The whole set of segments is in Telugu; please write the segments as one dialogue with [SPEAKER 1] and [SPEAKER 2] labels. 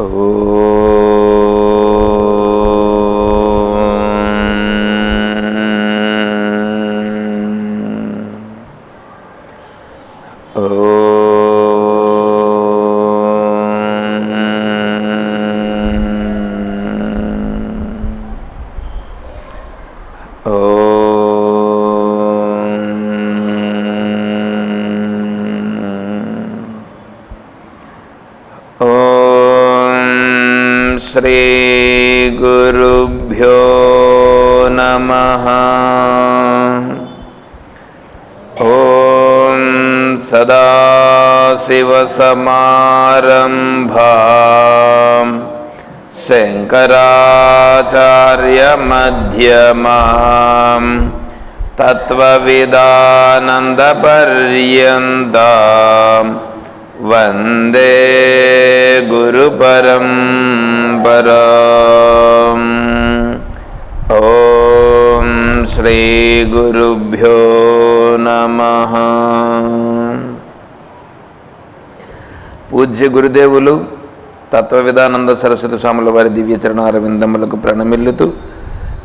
[SPEAKER 1] Oh. श्रीगुरुभ्यो नमः। ॐ सदाशिवसमारम्भा। शङ्कराचार्यमध्यमाम्। तत्त्वविदानन्दपर्यन्ताम् वन्दे गुरुपरम्पराम् ॐ श्रीगुरुभ्यो నమః పూజ్య గురుదేవులు తత్వవిధానంద సరస్వతి స్వాముల వారి దివ్యచరణారవిందములకు ప్రణమిల్లుతూ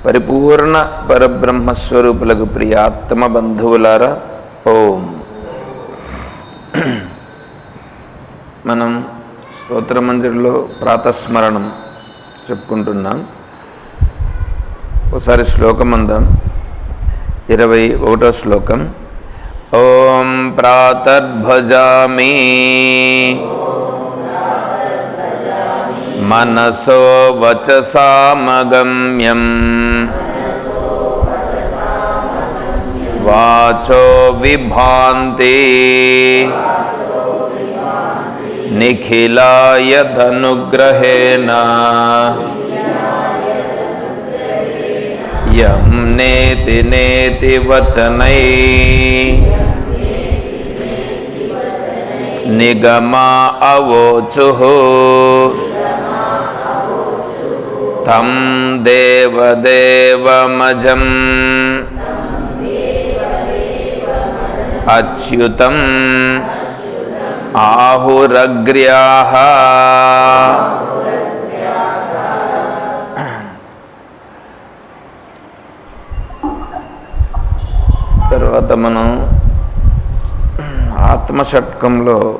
[SPEAKER 1] పరిపూర్ణ పరబ్రహ్మస్వరూపులకు ప్రియాత్మ బంధువులారా ఓం మనం స్తోత్రమంజరిలో ప్రాతస్మరణం చెప్పుకుంటున్నాం. ఒకసారి శ్లోకం అందాం. ఇరవై ఒకటో శ్లోకం. ఓం ప్రాతర్భజామి. మనసో వచసామగమ్యం వాచో విభాంతి. నిఖిలాయ ధనుగ్రహేణ యం నేతి నేతి వచనై నిగమా అవోచు తం దేవదేవమజం అచ్యుతం తర్వాత మనం ఆత్మషట్కంలో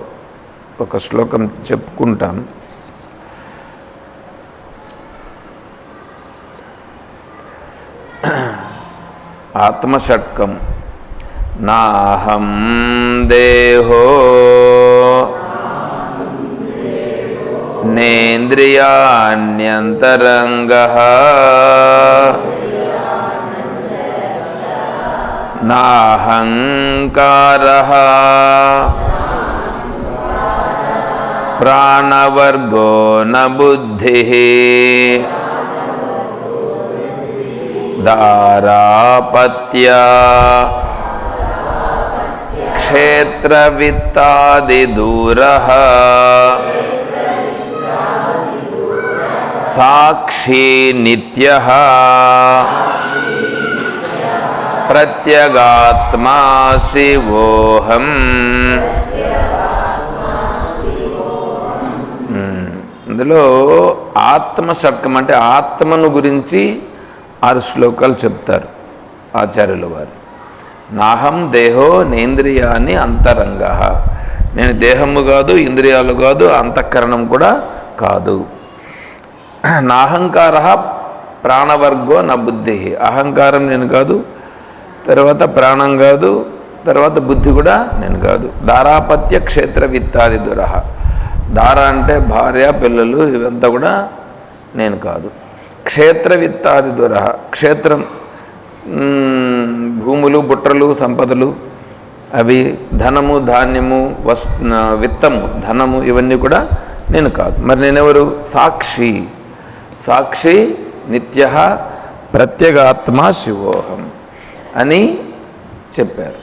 [SPEAKER 1] ఒక శ్లోకం చెప్పుకుంటాం. ఆత్మషట్కం. నాహం దేహో नेन्द्रियाण्यन्तरङ्गः नाहङ्कारः प्राणवर्गो न बुद्धिः दारापत्या క్షేత్రవిత్తాదిదూర సాక్షి నిత్య. ప్రత్యగాత్మా శివోహం. అందులో ఆత్మ షట్కం అంటే ఆత్మను గురించి ఆరు శ్లోకాలు చెప్తారు ఆచార్యుల వారు. నాహం దేహో నేంద్రియాన్ని అంతరంగ. నేను దేహము కాదు ఇంద్రియాలు కాదు అంతఃకరణం కూడా కాదు. నాహంకార ప్రాణవర్గో నా బుద్ధి. అహంకారం నేను కాదు తర్వాత ప్రాణం కాదు తర్వాత బుద్ధి కూడా నేను కాదు. దారాపత్య క్షేత్ర విత్తాది దురహ దార అంటే భార్య పిల్లలు ఇవంతా కూడా నేను కాదు. క్షేత్ర విత్తాది దురహ క్షేత్రం భూములు బుట్రలు సంపదలు అవి ధనము ధాన్యము వస్ విత్తము ధనము ఇవన్నీ కూడా నేను కాదు. మరి నేనెవరు? సాక్షి. సాక్షి నిత్య ప్రత్యేగాత్మ శివోహం అని చెప్పారు.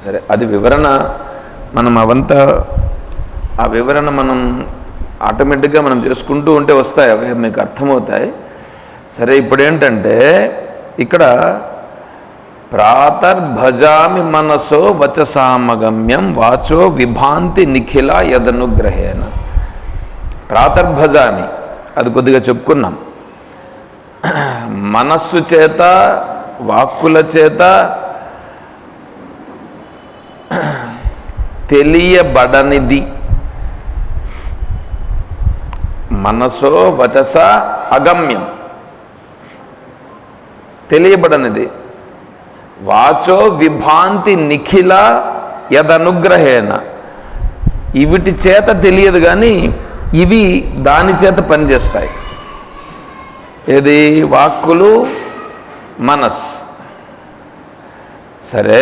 [SPEAKER 1] సరే అది వివరణ మనం అవంతా ఆ వివరణ మనం ఆటోమేటిక్గా మనం చేసుకుంటూ ఉంటే వస్తాయి అవి మీకు అర్థమవుతాయి. సరే ఇప్పుడు ఏంటంటే ఇక్కడ ప్రాతర్భజామి మనసో వచసామగమ్యం వాచో విభాంతి నిఖిల యదనుగ్రహేణ ప్రాతర్భజామి అది కొద్దిగా చెప్పుకున్నాం. మనస్సు చేత వాక్కుల చేత తెలియబడనిది. మనసో వచస అగమ్యం. తెలియబడనిది. వాచో విభాంతి నిఖిల యదనుగ్రహేణ ఇవిటి చేత తెలియదు కానీ ఇవి దాని చేత పనిచేస్తాయి. ఏది? వాక్కులు మనస్. సరే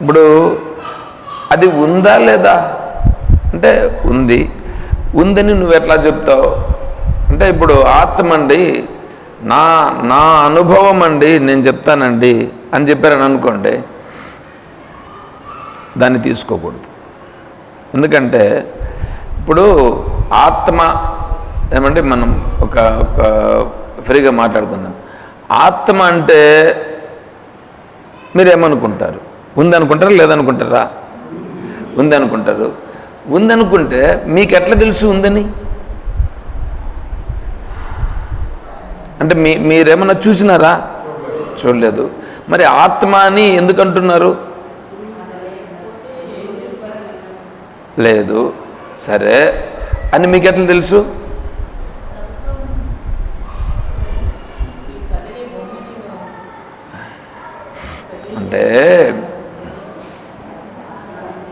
[SPEAKER 1] ఇప్పుడు అది ఉందా లేదా? అంటే ఉంది. ఉందని నువ్వు ఎట్లా చెప్తావు? అంటే ఇప్పుడు ఆత్మ అండి నా నా అనుభవం అండి నేను చెప్తానండి అని చెప్పారని అనుకోండి దాన్ని తీసుకోకూడదు. ఎందుకంటే ఇప్పుడు ఆత్మ ఏమంటే మనం ఒక ఒక ఫ్రీగా మాట్లాడుకుందాం. ఆత్మ అంటే మీరేమనుకుంటారు? ఉందనుకుంటారా లేదనుకుంటారా? ఉందనుకుంటారు. ఉందనుకుంటే మీకు ఎట్లా తెలుసు ఉందని? అంటే మీ మీరేమన్నా చూసినారా? చూడలేదు. మరి ఆత్మ అని ఎందుకంటున్నారు? లేదు. సరే. అని మీకు ఎట్లా తెలుసు? అంటే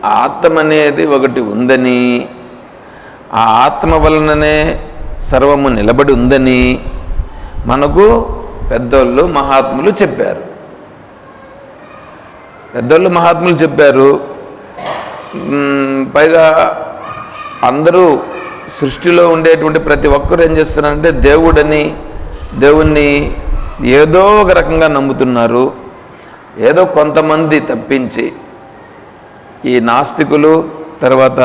[SPEAKER 1] ఆత్మ అనేది ఒకటి ఉందని ఆ ఆత్మ వలననే సర్వము నిలబడి ఉందని మనకు పెద్దోళ్ళు మహాత్ములు చెప్పారు. పెద్దోళ్ళు మహాత్ములు చెప్పారు పైగా అందరూ సృష్టిలో ఉండేటువంటి ప్రతి ఒక్కరు ఏం చేస్తున్నారంటే దేవుడని దేవుణ్ణి ఏదో ఒక రకంగా నమ్ముతున్నారు. ఏదో కొంతమంది తప్పించి ఈ నాస్తికులు తర్వాత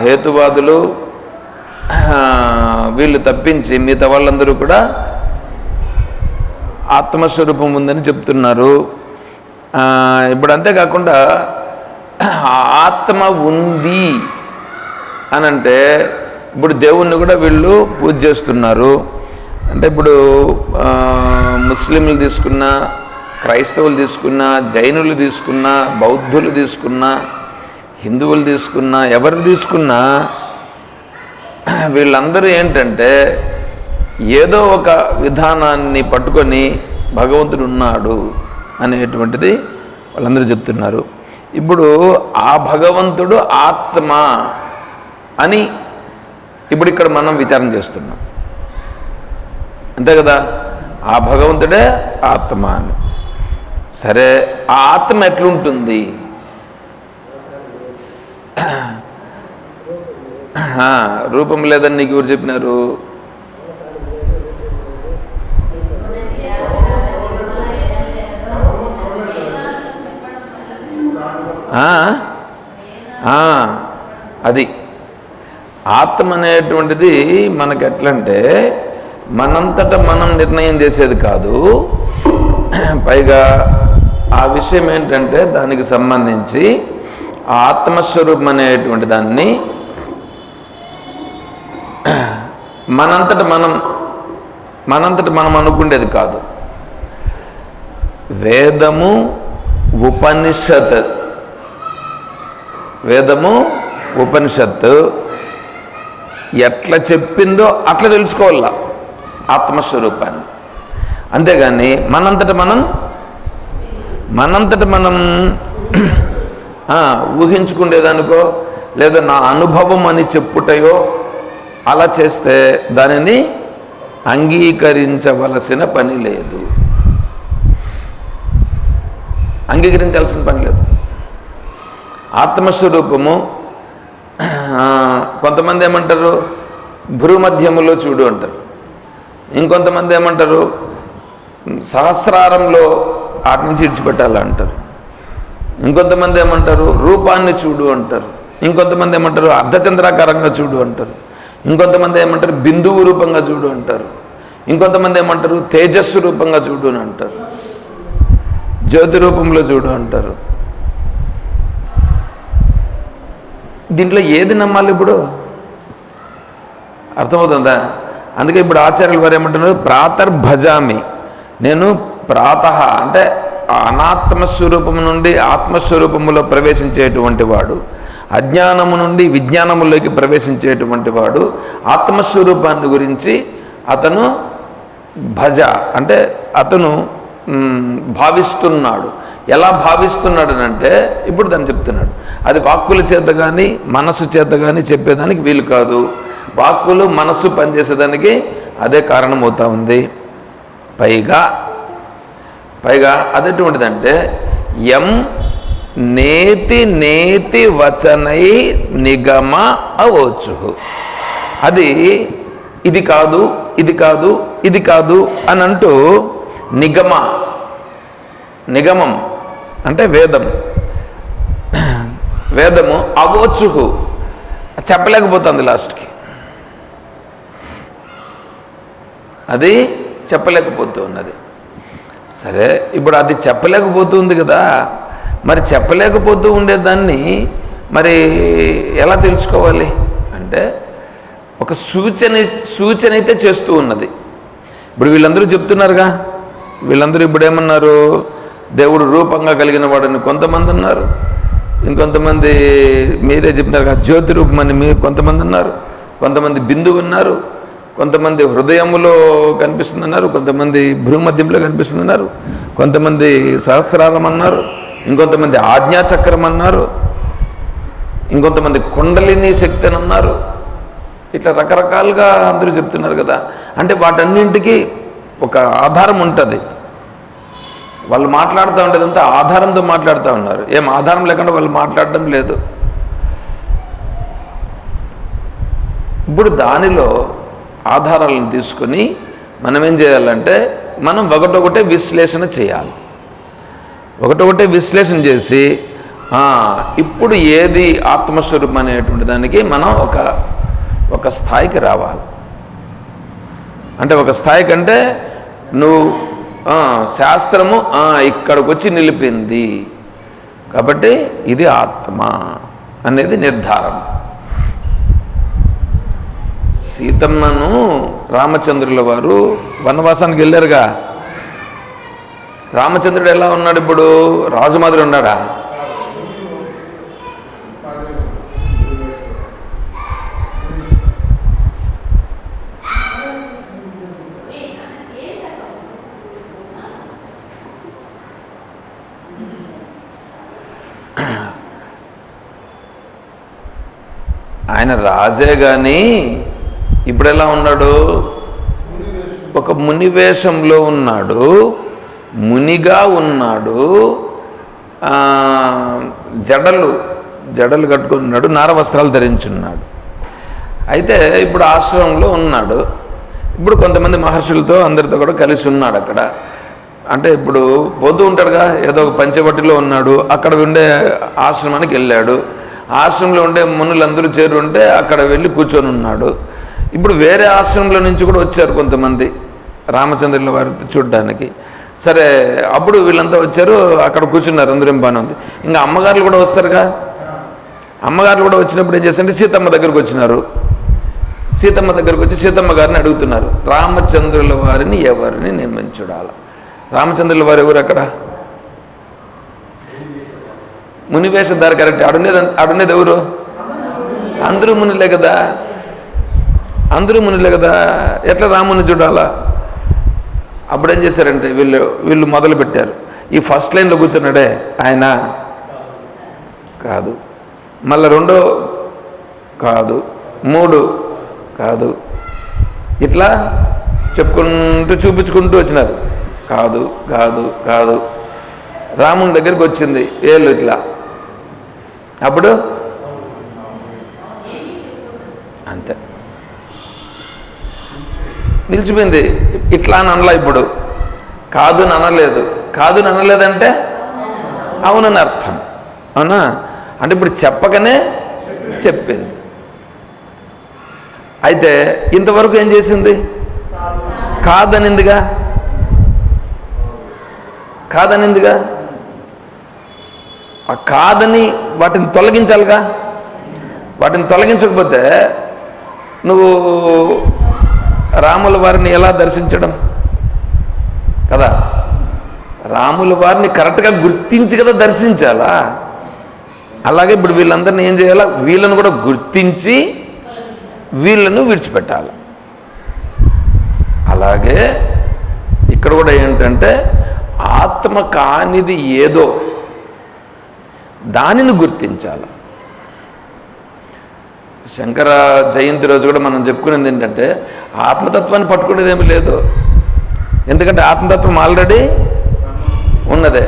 [SPEAKER 1] హేతువాదులు వీళ్ళు తప్పించి మిగతా వాళ్ళందరూ కూడా ఆత్మస్వరూపం ఉందని చెప్తున్నారు. ఇప్పుడు అంతేకాకుండా ఆత్మ ఉంది అని అంటే ఇప్పుడు దేవుణ్ణి కూడా వీళ్ళు పూజ చేస్తున్నారు. అంటే ఇప్పుడు ముస్లింలు తీసుకున్న క్రైస్తవులు తీసుకున్న జైనులు తీసుకున్న బౌద్ధులు తీసుకున్న హిందువులు తీసుకున్న ఎవరు తీసుకున్నా వీళ్ళందరూ ఏంటంటే ఏదో ఒక విధానాన్ని పట్టుకొని భగవంతుడు ఉన్నాడు అనేటువంటిది వాళ్ళందరూ చెప్తున్నారు. ఇప్పుడు ఆ భగవంతుడు ఆత్మ అని ఇప్పుడు ఇక్కడ మనం విచారం చేస్తున్నాం. అంతే కదా? ఆ భగవంతుడే ఆత్మ అని. సరే ఆ ఆత్మ ఎట్లుంటుంది? రూపం లేదని నీకు ఎవరు చెప్పినారు ఆ? అది ఆత్మ అనేటువంటిది మనకు ఎట్లంటే మనంతట మనం నిర్ణయం చేసేది కాదు పైగా ఆ విషయం ఏంటంటే దానికి సంబంధించి ఆత్మస్వరూపం అనేటువంటి దాన్ని మనంతట మనం మనంతట మనం అనుకునేది కాదు. వేదము ఉపనిషత్. వేదము ఉపనిషత్తు ఎట్లా చెప్పిందో అట్లా తెలుసుకోవాల ఆత్మస్వరూపాన్ని. అంతేగాని మనంతట మనం మనంతట మనం ఆ, ఊహించుకునేదనుకో లేదా నా అనుభవం అని చెప్పుటయో అలా చేస్తే దానిని అంగీకరించవలసిన పని లేదు. అంగీకరించాల్సిన పని లేదు. ఆత్మస్వరూపము కొంతమంది ఏమంటారు? భూమధ్యములో చూడు అంటారు. ఇంకొంతమంది ఏమంటారు? సహస్రారంలో ఆటి నుంచి ఇడిచిపెట్టాలి అంటారు. ఇంకొంతమంది ఏమంటారు? రూపాన్ని చూడు అంటారు. ఇంకొంతమంది ఏమంటారు? అర్ధచంద్రాకారంగా చూడు అంటారు. ఇంకొంతమంది ఏమంటారు బిందువు రూపంగా చూడు అంటారు. ఇంకొంతమంది ఏమంటారు తేజస్సు రూపంగా చూడు అని అంటారు. జ్యోతి రూపంలో చూడు అంటారు. దీంట్లో ఏది నమ్మాలి ఇప్పుడు? అర్థమవుతుందా? అందుకే ఇప్పుడు ఆచార్యులు వారు ఏమంటున్నారు ప్రాతర్భజామి. నేను ప్రాత అంటే అనాత్మస్వరూపము నుండి ఆత్మస్వరూపములో ప్రవేశించేటువంటి వాడు. అజ్ఞానము నుండి విజ్ఞానములోకి ప్రవేశించేటువంటి వాడు ఆత్మస్వరూపాన్ని గురించి అతను భజ అంటే అతను భావిస్తున్నాడు. ఎలా భావిస్తున్నాడు అంటే ఇప్పుడు దాన్ని చెప్తున్నాడు. అది వాక్కుల చేత కానీ మనసు చేత కానీ చెప్పేదానికి వీలు కాదు. వాక్కులు మనస్సు పనిచేసేదానికి అదే కారణమవుతా ఉంది. పైగా పైగా అదటువంటిదంటే ఎం నేతి నేతి వచనై నిగమ అవచ్చు అది ఇది కాదు ఇది కాదు ఇది కాదు అని అంటూ నిగమ నిగమం అంటే వేదం. వేదము అవోచుహు. చెప్పలేకపోతుంది లాస్ట్కి. అది చెప్పలేకపోతూ ఉన్నది. సరే ఇప్పుడు అది చెప్పలేకపోతుంది కదా. మరి చెప్పలేకపోతూ ఉండేదాన్ని మరి ఎలా తెలుసుకోవాలి? అంటే ఒక సూచన సూచన అయితే చేస్తూ ఉన్నది. ఇప్పుడు వీళ్ళందరూ చెప్తున్నారుగా వీళ్ళందరూ ఇప్పుడు ఏమన్నారు దేవుడు రూపంగా కలిగిన వాడని కొంతమంది ఉన్నారు ఇంకొంతమంది మీరే చెప్పినారు కదా జ్యోతి రూపమని మీరు కొంతమంది ఉన్నారు కొంతమంది బిందువు ఉన్నారు కొంతమంది హృదయములో కనిపిస్తుందన్నారు. కొంతమంది భూమధ్యంలో కనిపిస్తుందన్నారు. కొంతమంది సహస్రారం అన్నారు. ఇంకొంతమంది ఆజ్ఞాచక్రం అన్నారు. ఇంకొంతమంది కుండలిని శక్తి అని అన్నారు. ఇట్లా రకరకాలుగా అందరూ చెప్తున్నారు కదా. అంటే వాటన్నింటికి ఒక ఆధారం ఉంటుంది. వాళ్ళు మాట్లాడుతూ ఉండేదంతా ఆధారంతో మాట్లాడుతూ ఉన్నారు. ఏం ఆధారం లేకుండా వాళ్ళు మాట్లాడడం లేదు. ఇప్పుడు దానిలో ఆధారాలను తీసుకొని మనం ఏం చేయాలంటే మనం ఒకటొకటే విశ్లేషణ చేయాలి. ఒకటొకటి విశ్లేషణ చేసి ఇప్పుడు ఏది ఆత్మస్వరూపం అనేటువంటి దానికి మనం ఒక ఒక స్థాయికి రావాలి. అంటే ఒక స్థాయి కంటే నువ్వు శాస్త్రము ఇక్కడికి వచ్చి నిలిపింది. కాబట్టి ఇది ఆత్మ అనేది నిర్ధారణ. సీతమ్మను రామచంద్రుల వారు వనవాసానికి వెళ్ళారుగా. రామచంద్రుడు ఎలా ఉన్నాడు ఇప్పుడు? రాజు మాదిరి ఉన్నాడా? ఆయన రాజే కానీ ఇప్పుడు ఎలా ఉన్నాడు? ఒక మునివేషంలో ఉన్నాడు. మునిగా ఉన్నాడు. జడలు జడలు కట్టుకున్నాడు నార వస్త్రాలు ధరించున్నాడు. అయితే ఇప్పుడు ఆశ్రమంలో ఉన్నాడు. ఇప్పుడు కొంతమంది మహర్షులతో అందరితో కూడా కలిసి ఉన్నాడు అక్కడ. అంటే ఇప్పుడు పోతూ ఉంటాడుగా ఏదో ఒక పంచవటిలో ఉన్నాడు అక్కడ ఉండే ఆశ్రమానికి వెళ్ళాడు. ఆశ్రమంలో ఉండే మునులందరూ చేరు ఉంటే అక్కడ వెళ్ళి కూర్చొని ఉన్నాడు. ఇప్పుడు వేరే ఆశ్రమంలో నుంచి కూడా వచ్చారు కొంతమంది రామచంద్రుల వారి చూడ్డానికి. సరే అప్పుడు వీళ్ళంతా వచ్చారు అక్కడ కూర్చున్నారు అందరం బాగానే ఉంది. ఇంకా అమ్మగారులు కూడా వస్తారుగా? అమ్మగారులు కూడా వచ్చినప్పుడు ఏం చేస్తారంటే సీతమ్మ దగ్గరకు వచ్చినారు. సీతమ్మ దగ్గరకు వచ్చి సీతమ్మ గారిని అడుగుతున్నారు. రామచంద్రుల వారిని ఎవరిని నియమించుడాల? రామచంద్రుల వారు ఎవరు అక్కడ? మునివేషధారి కరెక్ట్. అడునేది అడునేది ఎవరు? అందరూ మునిలే కదా? అందరూ మునిలే కదా? ఎట్లా రాముని చూడాలా? అప్పుడు ఏం చేశారంటే వీళ్ళు వీళ్ళు మొదలు పెట్టారు. ఈ ఫస్ట్ లైన్లో కూర్చున్నాడే ఆయన. కాదు. మళ్ళీ రెండో కాదు. మూడు కాదు. ఇట్లా చెప్పుకుంటూ చూపించుకుంటూ వచ్చినారు. కాదు కాదు కాదు. రాముని దగ్గరికి వచ్చింది. ఏళ్ళు ఇట్లా. అప్పుడు? అంతే. నిలిచిపోయింది. ఇట్లా అని అనలా ఇప్పుడు. కాదు అని అనలేదు. కాదు అని అనలేదంటే అవునని అర్థం. అవునా? అంటే ఇప్పుడు చెప్పకనే చెప్పింది. అయితే ఇంతవరకు ఏం చేసింది? కాదనిందిగా? కాదనిందిగా? ఆ కాదని వాటిని తొలగించాలిగా? వాటిని తొలగించకపోతే నువ్వు రాముల వారిని ఎలా దర్శించడం? కదా? రాముల వారిని కరెక్ట్గా గుర్తించి కదా దర్శించాలా? అలాగే ఇప్పుడు వీళ్ళందరినీ ఏం చేయాలా? వీళ్ళను కూడా గుర్తించి వీళ్ళను విడిచిపెట్టాలి. అలాగే ఇక్కడ కూడా ఏంటంటే ఆత్మ కానిది ఏదో దానిని గుర్తించాలి. శంకర జయంతి రోజు కూడా మనం చెప్పుకునేది ఏంటంటే ఆత్మతత్వాన్ని పట్టుకునేది ఏమీ లేదు. ఎందుకంటే ఆత్మతత్వం ఆల్రెడీ ఉన్నదే.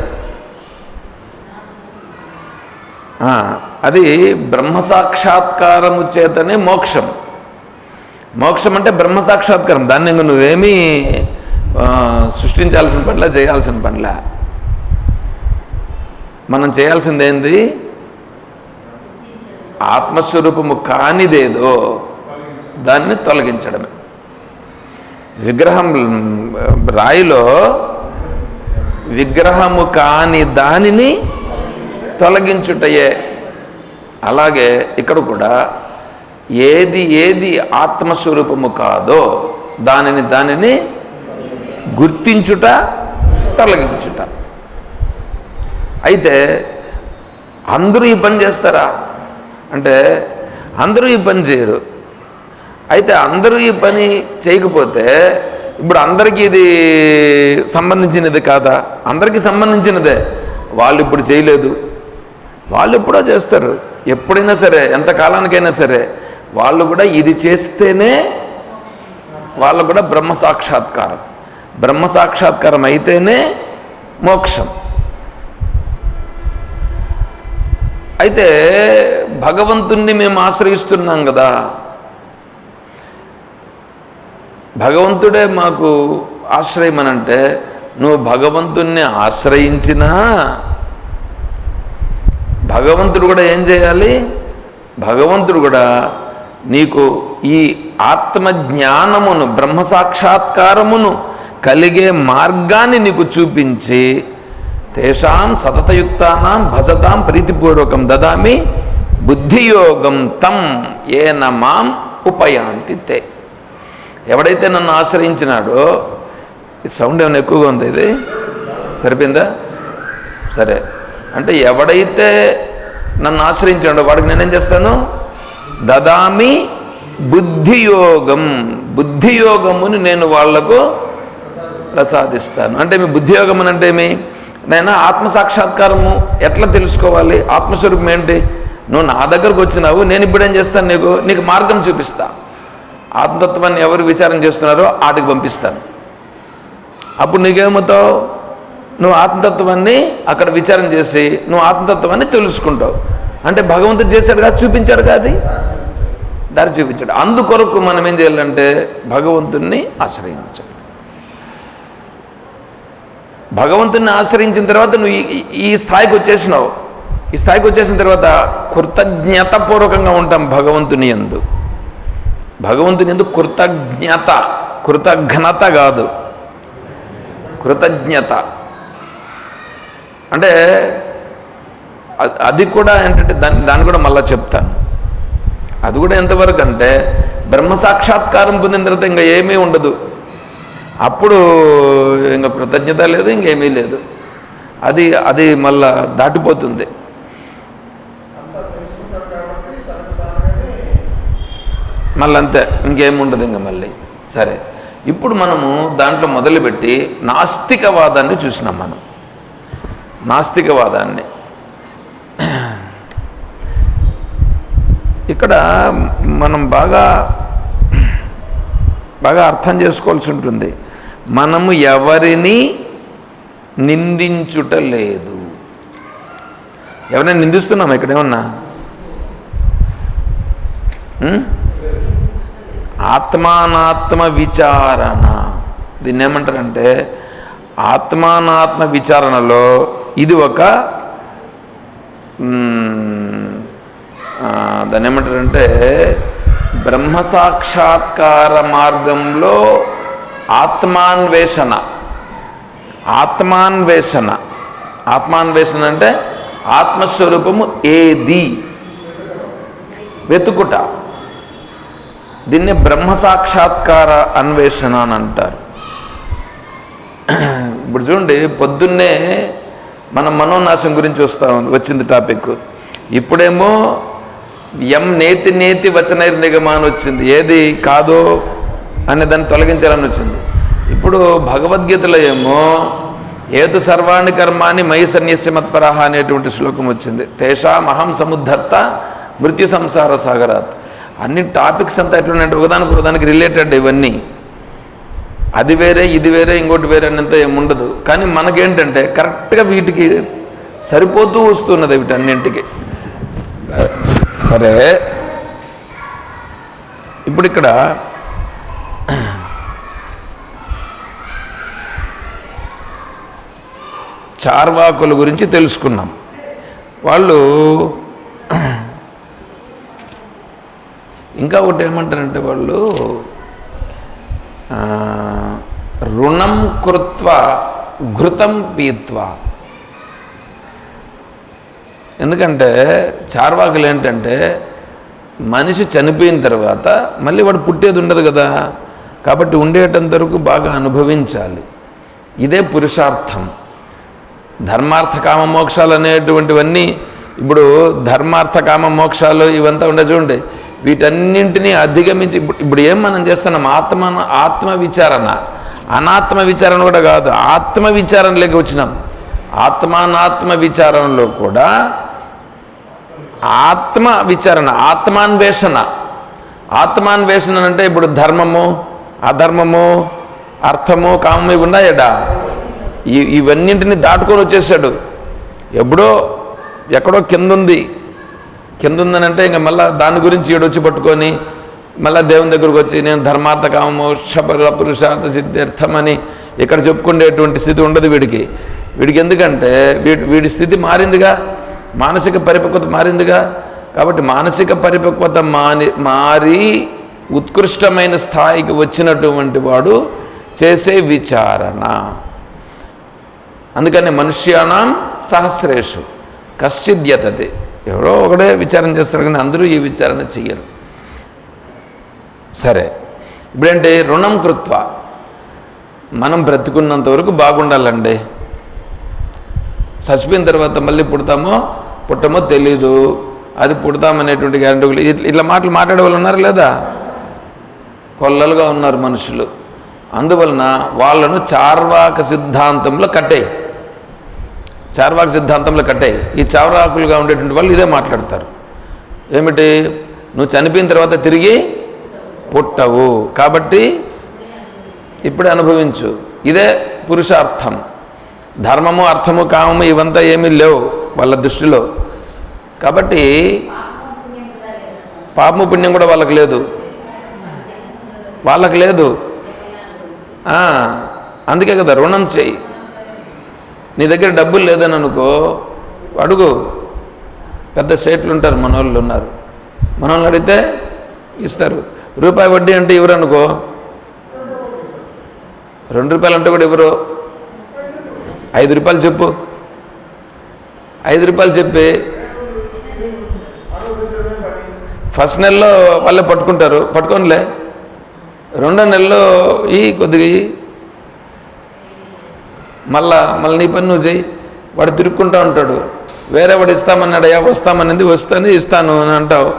[SPEAKER 1] అది బ్రహ్మ సాక్షాత్కారము చేతనే మోక్షం. మోక్షం అంటే బ్రహ్మ సాక్షాత్కారం దాన్ని ఇంక నువ్వేమీ సృష్టించాల్సిన పనిలా చేయాల్సిన పనిలా. మనం చేయాల్సింది ఏంది ఆత్మస్వరూపము కానిదేదో దాన్ని తొలగించడమే. విగ్రహం రాయిలో విగ్రహము కాని దానిని తొలగించుటయే. అలాగే ఇక్కడ కూడా ఏది ఏది ఆత్మస్వరూపము కాదో దానిని దానిని గుర్తించుట తొలగించుట. అయితే అందరూ ఈ పని చేస్తారా? అంటే అందరూ ఈ పని చేయరు. అయితే అందరూ ఈ పని చేయకపోతే ఇప్పుడు అందరికీ ఇది సంబంధించినది కాదా? అందరికీ సంబంధించినదే. వాళ్ళు ఇప్పుడు చేయలేదు. వాళ్ళు ఎప్పుడో చేస్తారు. ఎప్పుడైనా సరే ఎంత కాలానికైనా సరే వాళ్ళు కూడా ఇది చేస్తేనే వాళ్ళు కూడా బ్రహ్మ సాక్షాత్కారం. బ్రహ్మ సాక్షాత్కారం అయితేనే మోక్షం. అయితే భగవంతుణ్ణి మేము ఆశ్రయిస్తున్నాం కదా. భగవంతుడే మాకు ఆశ్రయం అని అంటే నువ్వు భగవంతుణ్ణి ఆశ్రయించినా భగవంతుడు కూడా ఏం చేయాలి? భగవంతుడు కూడా నీకు ఈ ఆత్మజ్ఞానమును బ్రహ్మ సాక్షాత్కారమును కలిగే మార్గాన్ని నీకు చూపించి తేషాం సతతయుక్తానాం భజతాం ప్రీతిపూర్వకం దదామి బుద్ధియోగం తం ఏన మాం ఉపయాంతి తే. ఎవడైతే నన్ను ఆశ్రయించినాడో ఈ సౌండ్ ఏమైనా ఎక్కువగా ఉంది ఇది? సరిపోయిందా? సరే. అంటే ఎవడైతే నన్ను ఆశ్రయించాడో వాడికి నేనేం చేస్తాను? దదామి బుద్ధియోగం బుద్ధియోగముని నేను వాళ్ళకు ప్రసాదిస్తాను. అంటే మీ బుద్ధియోగం అని అంటే ఏమి? నైనా ఆత్మసాక్షాత్కారము ఎట్లా తెలుసుకోవాలి? ఆత్మస్వరూపం ఏంటి? నువ్వు నా దగ్గరకు వచ్చినావు నేను ఇప్పుడు ఏం చేస్తాను నీకు? నీకు మార్గం చూపిస్తా. ఆత్మతత్వాన్ని ఎవరు విచారం చేస్తున్నారో ఆటికి పంపిస్తాను. అప్పుడు నీకేమవుతావు? నువ్వు ఆత్మతత్వాన్ని అక్కడ విచారం చేసి నువ్వు ఆత్మతత్వాన్ని తెలుసుకుంటావు. అంటే భగవంతుడు చేశాడు కాదు చూపించాడు కాదు దారి చూపించాడు. అందుకొరకు మనం ఏం చేయాలంటే భగవంతుణ్ణి ఆశ్రయించాలి. భగవంతుని ఆశ్రయించిన తర్వాత నువ్వు ఈ- ఈ- స్థాయికి వచ్చేసినావు. ఈ స్థాయికి వచ్చేసిన తర్వాత కృతజ్ఞతపూర్వకంగా ఉంటాం భగవంతుని ఎందు భగవంతుని ఎందు కృతజ్ఞత కృతఘ్నత కాదు. కృతజ్ఞత. అంటే అది కూడా ఏంటంటే దాన్ని దాన్ని కూడా మళ్ళీ చెప్తాను. అది కూడా ఎంతవరకు అంటే బ్రహ్మ సాక్షాత్కారం పొందిన తర్వాత ఇంకా ఏమీ ఉండదు. అప్పుడు ఇంకా కృతజ్ఞత లేదు ఇంకేమీ లేదు. అది అది మళ్ళా దాటిపోతుంది. మళ్ళీ అంతే ఇంకేముండదు ఇంక మళ్ళీ. సరే. ఇప్పుడు మనము దాంట్లో మొదలుపెట్టి నాస్తికవాదాన్ని చూసినాం మనం. నాస్తికవాదాన్ని. ఇక్కడ మనం బాగా బాగా అర్థం చేసుకోవాల్సి ఉంటుంది. మనము ఎవరిని నిందించుట లేదు. ఎవరైనా నిందిస్తున్నాం ఇక్కడ ఏమన్నా? ఆత్మానాత్మ విచారణ. దీన్ని ఏమంటారంటే ఆత్మానాత్మ విచారణలో ఇది ఒక దాన్ని ఏమంటారంటే బ్రహ్మ సాక్షాత్కార మార్గంలో ఆత్మాన్వేషణ. ఆత్మాన్వేషణ. ఆత్మాన్వేషణ అంటే ఆత్మస్వరూపము ఏది? వెతుకుట. దీన్ని బ్రహ్మ సాక్షాత్కార అన్వేషణ అని అంటారు. ఇప్పుడు చూడండి పొద్దున్నే మనం మనోనాశం గురించి వస్తా ఉంది వచ్చింది టాపిక్. ఇప్పుడేమో ఎం నేతి నేతి వచనైర్ అని వచ్చింది. ఏది? కాదో. అనే దాన్ని తొలగించాలని వచ్చింది. ఇప్పుడు భగవద్గీతలో ఏమో ఏతు సర్వాణి కర్మాన్ని మయి సన్యస్య మత్పరహ అనేటువంటి శ్లోకం వచ్చింది. తేషాం అహం సముద్ధర్త మృత్యు సంసార సాగరాత్. అన్ని టాపిక్స్ అంతా ఎట్లున్నాయంటే ఒకదానికి ఒకదానికి రిలేటెడ్ ఇవన్నీ. అది వేరే ఇది వేరే ఇంకోటి వేరే అన్నంత ఏముండదు. కానీ మనకేంటంటే కరెక్ట్గా వీటికి సరిపోతూ వస్తున్నది వీటన్నింటికి. సరే. ఇప్పుడు ఇక్కడ చార్వాకుల గురించి తెలుసుకున్నాం. వాళ్ళు ఇంకా ఒకటి ఏమంటారంటే వాళ్ళు రుణం కృత్వ ఘృతం పీత్వ. ఎందుకంటే చార్వాకులు ఏంటంటే మనిషి చనిపోయిన తర్వాత మళ్ళీ వాడు పుట్టేది ఉండదు కదా. కాబట్టి ఉండేటంత వరకు బాగా అనుభవించాలి. ఇదే పురుషార్థం. ధర్మార్థ కామ మోక్షాలు అనేటువంటివన్నీ ఇప్పుడు ధర్మార్థ కామ మోక్షాలు ఇవంతా ఉండే చూడండి. వీటన్నింటినీ అధిగమించి ఇప్పుడు ఇప్పుడు ఏం మనం చేస్తున్నాం? ఆత్మ ఆత్మ విచారణ. అనాత్మ విచారణ కూడా కాదు ఆత్మ విచారణలోకి వచ్చినాం. ఆత్మానాత్మ విచారణలో కూడా ఆత్మ విచారణ ఆత్మాన్వేషణ. ఆత్మాన్వేషణ అంటే ఇప్పుడు ధర్మము అధర్మము అర్థము కామము ఇవి ఉన్నాయడా ఇవన్నింటిని దాటుకొని వచ్చేసాడు. ఎప్పుడో ఎక్కడో కింద ఉంది కింద ఉందనంటే ఇంకా మళ్ళీ దాని గురించి ఏడొచ్చి పట్టుకొని మళ్ళీ దేవుని దగ్గరకు వచ్చి నేను ధర్మార్థ కామోక్ష బల పురుషార్థ సిద్ధార్థం అని ఇక్కడ చెప్పుకునేటువంటి స్థితి ఉండదు వీడికి. వీడికి ఎందుకంటే వీడి వీడి స్థితి మారిందిగా మానసిక పరిపక్వత మారిందిగా. కాబట్టి మానసిక పరిపక్వత మాని మారి ఉత్కృష్టమైన స్థాయికి వచ్చినటువంటి వాడు చేసే విచారణ. అందుకని మనుష్యానాం సహస్రేషు కశ్చిద్యతది ఎవరో ఒకడే విచారణ చేస్తారు కానీ అందరూ ఈ విచారణ చెయ్యరు. సరే ఇప్పుడంటే? రుణం కృత్వ. మనం బ్రతుకున్నంత వరకు బాగుండాలండి. చచ్చిపోయిన తర్వాత మళ్ళీ పుడతామో పుట్టమో తెలీదు. అది పుడతామనేటువంటి గ్యారంటీ ఇట్లా ఇట్లా మాటలు మాట్లాడే వాళ్ళు ఉన్నారు లేదా? కొల్లలుగా ఉన్నారు మనుషులు. అందువలన వాళ్ళను చార్వాక సిద్ధాంతంలో కట్టేయి చార్వాక సిద్ధాంతంలో కట్టాయి ఈ చావరాకులుగా ఉండేటువంటి వాళ్ళు ఇదే మాట్లాడతారు. ఏమిటి? నువ్వు చనిపోయిన తర్వాత తిరిగి పుట్టవు. కాబట్టి ఇప్పుడే అనుభవించు. ఇదే పురుషార్థం. ధర్మము అర్థము కామము ఇవంతా ఏమీ లేవు వాళ్ళ దృష్టిలో. కాబట్టి పాపము పుణ్యం కూడా వాళ్ళకి లేదు. వాళ్ళకి లేదు. అందుకే కదా రుణం చేయి నీ దగ్గర డబ్బులు లేదని అనుకో అడుగు. పెద్ద సేట్లు ఉంటారు మన వాళ్ళు ఉన్నారు. మన వాళ్ళు అడిగితే ఇస్తారు. రూపాయి వడ్డీ అంటే ఇవ్వరు అనుకో రెండు రూపాయలు అంటే కూడా ఇవ్వరు ఐదు రూపాయలు చెప్పు. ఐదు రూపాయలు చెప్పి ఫస్ట్ నెలలో వాళ్ళే పట్టుకుంటారు. పట్టుకోనిలే. రెండో నెలలో ఈ కొద్దిగా మళ్ళా మళ్ళీ నీ పని నువ్వు చేయి వాడు తిరుక్కుంటా ఉంటాడు. వేరే వాడు ఇస్తామన్నాడు అయ్యా వస్తామన్నది వస్తాను ఇస్తాను అని అంటావు.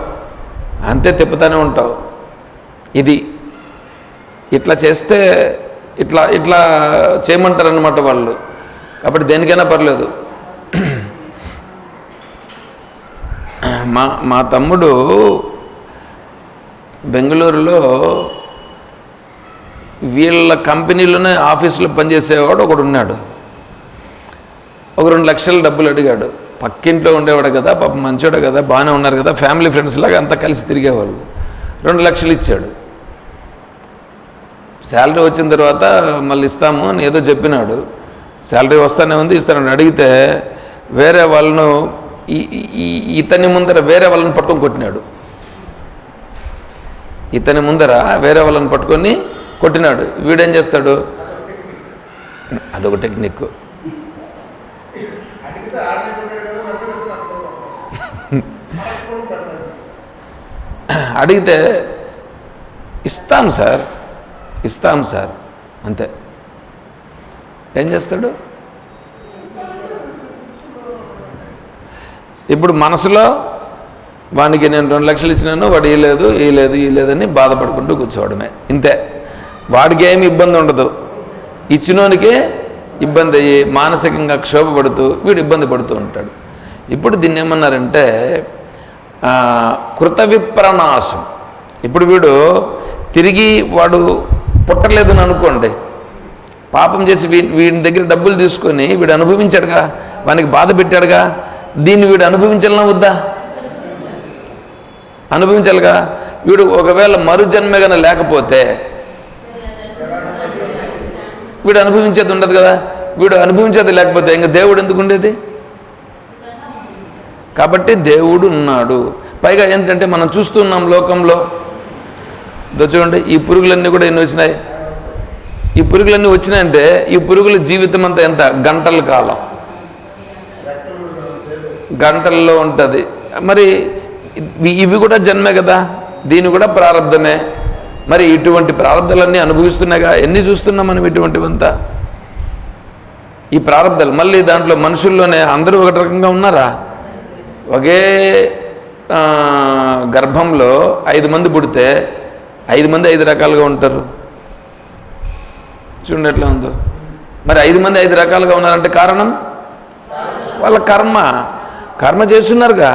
[SPEAKER 1] అంతే తిప్పుతానే ఉంటావు. ఇది. ఇట్లా చేస్తే ఇట్లా ఇట్లా చేయమంటారు అనమాట వాళ్ళు. కాబట్టి దేనికైనా పర్లేదు. మా మా తమ్ముడు బెంగళూరులో వీళ్ళ కంపెనీలోనే ఆఫీసులో పనిచేసేవాడు ఒకడు ఉన్నాడు. ఒక రెండు లక్షల డబ్బులు అడిగాడు. పక్కింట్లో ఉండేవాడు కదా పాప మంచోడు కదా బాగానే ఉన్నారు కదా ఫ్యామిలీ ఫ్రెండ్స్ లాగా అంతా కలిసి తిరిగేవాళ్ళు. రెండు లక్షలు ఇచ్చాడు. శాలరీ వచ్చిన తర్వాత మళ్ళీ ఇస్తాము అని ఏదో చెప్పినాడు. శాలరీ వస్తానే ఉంది ఇస్తానని అడిగితే వేరే వాళ్ళను ఇతని ముందర వేరే వాళ్ళని పట్టుకొని కొట్టినాడు. ఇతని ముందర వేరే వాళ్ళని పట్టుకొని కొట్టినాడు. వీడేం చేస్తాడు? అదొక టెక్నిక్. అడిగితే ఇస్తాం సార్ ఇస్తాం సార్. అంతే. ఏం చేస్తాడు? ఇప్పుడు మనసులో వానికి నేను రెండు లక్షలు ఇచ్చినాను వాడు ఇయ్యలేదు ఇయ్యలేదు ఇయ్యలేదని బాధపడుకుంటూ కూర్చోవడమే. ఇంతే. వాడికి ఏమి ఇబ్బంది ఉండదు. ఇచ్చినోనికే ఇబ్బంది అయ్యి మానసికంగా క్షోభపడుతూ వీడు ఇబ్బంది పడుతూ ఉంటాడు. ఇప్పుడు దీన్ని ఏమన్నారంటే కృతవిప్రనాశం ఇప్పుడు వీడు తిరిగి వాడు పుట్టలేదని అనుకోండి పాపం చేసి వీ వీడి దగ్గర డబ్బులు తీసుకొని వీడు అనుభవించాడుగా వానికి బాధ పెట్టాడుగా దీన్ని వీడు అనుభవించాలన్నా వద్దా? అనుభవించాలిగా. వీడు ఒకవేళ మరుజన్మ గన లేకపోతే వీడు అనుభవించేది ఉండదు కదా. వీడు అనుభవించేది లేకపోతే ఇంకా దేవుడు ఎందుకు ఉండేది? కాబట్టి దేవుడు ఉన్నాడు. పైగా ఏంటంటే మనం చూస్తున్నాం లోకంలో. చూడండి ఈ పురుగులన్నీ కూడా ఎన్ని వచ్చినాయి? ఈ పురుగులన్నీ వచ్చినాయంటే ఈ పురుగుల జీవితం అంతా ఎంత? గంటల కాలం. గంటల్లో ఉంటుంది. మరి ఇవి- ఇవి కూడా జన్మే కదా? దీని కూడా ప్రారంధమే మరి ఇటువంటి ప్రారంధాలన్నీ అనుభవిస్తున్నాయిగా ఎన్ని చూస్తున్నాం మనం ఇటువంటివంతా? ఈ ప్రారంధాలు మళ్ళీ దాంట్లో మనుషుల్లోనే అందరూ ఒక రకంగా ఉన్నారా? ఒకే గర్భంలో ఐదు మంది పుడితే ఐదు మంది ఐదు రకాలుగా ఉంటారు. చూడండి ఎట్లా ఉందో. మరి ఐదు మంది ఐదు రకాలుగా ఉన్నారంటే కారణం? వాళ్ళ కర్మ. కర్మ చేస్తున్నారుగా.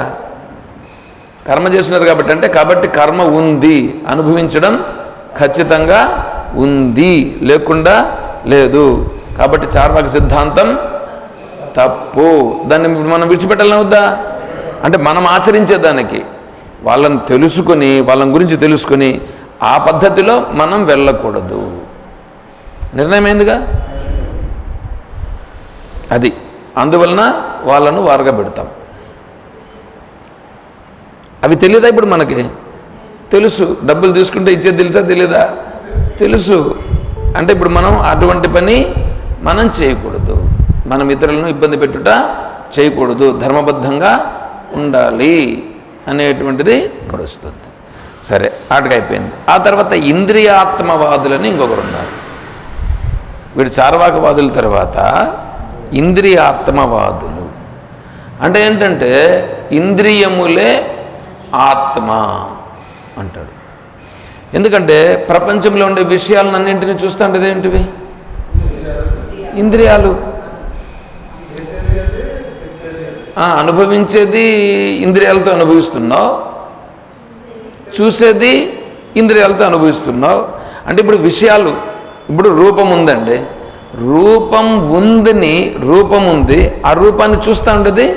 [SPEAKER 1] కర్మ చేస్తున్నారు కాబట్టి అంటే కాబట్టి కర్మ ఉంది. అనుభవించడం ఖచ్చితంగా ఉంది. లేకుండా లేదు. కాబట్టి చార్వాక సిద్ధాంతం తప్పు. దాన్ని ఇప్పుడు మనం విడిచిపెట్టాలని వద్దా అంటే మనం ఆచరించే దానికి. వాళ్ళని తెలుసుకొని వాళ్ళని గురించి తెలుసుకొని ఆ పద్ధతిలో మనం వెళ్ళకూడదు. నిర్ణయం అయిందిగా అది. అందువలన వాళ్ళను వారగా పెడతాం అవి తెలియదా ఇప్పుడు మనకి? తెలుసు. డబ్బులు తీసుకుంటే ఇచ్చేది తెలుసా? తెలీదా? తెలుసు. అంటే ఇప్పుడు మనం అటువంటి పని మనం చేయకూడదు. మనం ఇతరులను ఇబ్బంది పెట్టుట చేయకూడదు. ధర్మబద్ధంగా ఉండాలి అనేటువంటిది ఇక్కడ వస్తుంది. సరే ఆటకైపోయింది ఆ తర్వాత ఇంద్రియాత్మవాదులని ఇంకొకరు ఉన్నారు. వీడు చార్వాకవాదుల తర్వాత ఇంద్రియాత్మవాదులు. అంటే ఏంటంటే ఇంద్రియములే ఆత్మ. అంటాడు. ఎందుకంటే ప్రపంచంలో ఉండే విషయాలన్నింటినీ చూస్తుంటది ఏంటివి ఇంద్రియాలు. అనుభవించేది ఇంద్రియాలతో అనుభవిస్తున్నావు. చూసేది ఇంద్రియాలతో అనుభవిస్తున్నావు. అంటే ఇప్పుడు విషయాలు ఇప్పుడు రూపం ఉందండి. రూపం ఉందని రూపం ఉంది. ఆ రూపాన్ని చూస్తూ ఉండేది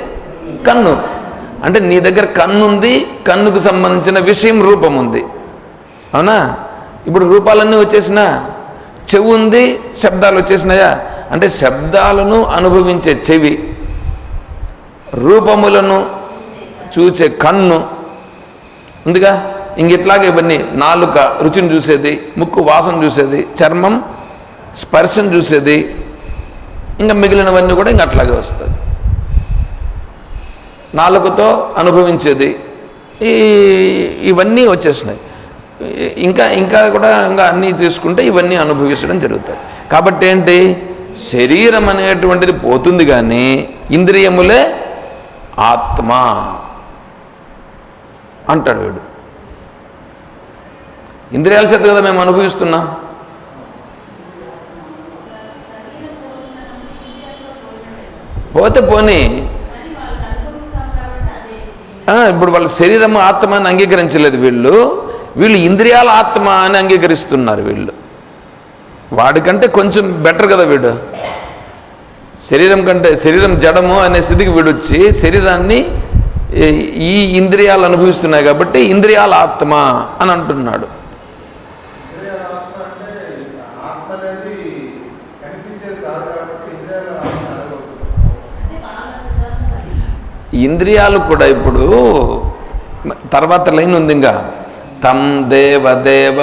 [SPEAKER 1] కన్ను. అంటే నీ దగ్గర కన్ను ఉంది కన్నుకు సంబంధించిన విషయం రూపం ఉంది అవునా? ఇప్పుడు రూపాలన్నీ వచ్చేసినా చెవు ఉంది శబ్దాలు వచ్చేసినాయా? అంటే శబ్దాలను అనుభవించే చెవి రూపములను చూసే కన్ను. ఉందిగా ఇంగిట్లాగే ఇవన్నీ నాలుక రుచిని చూసేది ముక్కు వాసన చూసేది చర్మం స్పర్శను చూసేది ఇంకా మిగిలినవన్నీ కూడా ఇంక అట్లాగే వస్తుంది నాలుకతో అనుభవించేది. ఈ ఇవన్నీ వచ్చేసినాయి. ఇంకా ఇంకా కూడా ఇంకా అన్నీ తీసుకుంటే ఇవన్నీ అనుభవించడం జరుగుతాయి. కాబట్టి ఏంటి? శరీరం అనేటువంటిది పోతుంది కానీ ఇంద్రియములే ఆత్మ అంటాడు వీడు. ఇంద్రియాల చేత కదా మేము అనుభవిస్తున్నాం? పోతే పోనీ ఇప్పుడు వాళ్ళ శరీరం ఆత్మ అని అంగీకరించలేదు వీళ్ళు. వీళ్ళు ఇంద్రియాల ఆత్మ అని అంగీకరిస్తున్నారు వీళ్ళు. వాడికంటే కొంచెం బెటర్ కదా వీడు. శరీరం కంటే శరీరం జడము అనే స్థితికి వీడొచ్చి శరీరాన్ని ఈ- ఈ ఇంద్రియాలు అనుభవిస్తున్నాయి కాబట్టి ఇంద్రియాల ఆత్మ అని అంటున్నాడు
[SPEAKER 2] ఇంద్రియాల ఆత్మ అంటే ఆత్మ అనేది కనిపించేది కాదు కాబట్టి ఇంద్రియాల ఆత్మ అనకూడదు.
[SPEAKER 1] ఇంద్రియాలు కూడా ఇప్పుడు తర్వాత లైన్ ఉంది ఇంకా. తం దేవ దేవ